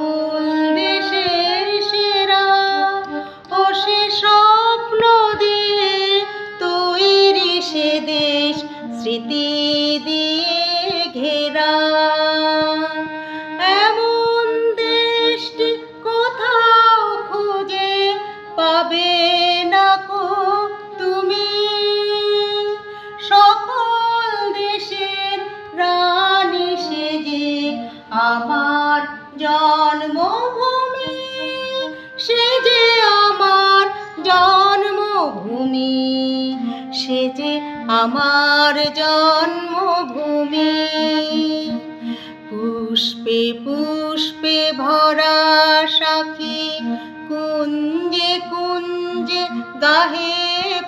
সকল দেশের সেরা ও স্বপ্ন দিয়ে তৈরি সে দেশ স্মৃতি দিয়ে ঘেরা। জন্মভূমি, সে যে আমার জন্মভূমি, সে যে আমার জন্মভূমি। পুষ্পে পুষ্পে ভরা সাখি কুঞ্জে কুঞ্জে গাহে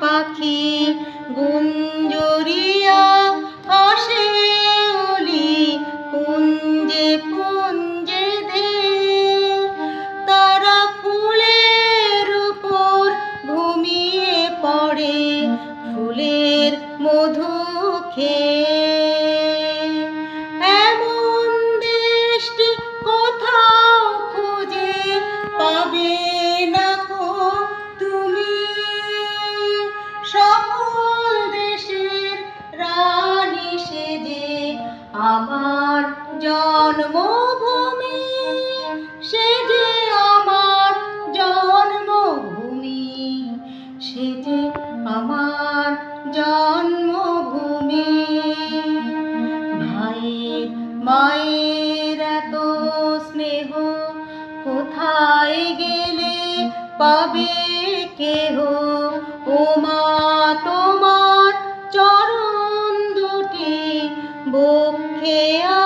পাখি, গুঞ্জরিয়া আমার জন্মভূমি সেজে আমার জন্মভূমি সেজে আমার জন্মভূমি। ভাইয়ের, মায়ের এত স্নেহ, কোথায় গেলে পাবে কেহ? ও মা, তোমার চরণ দুটি বক্ষে আমার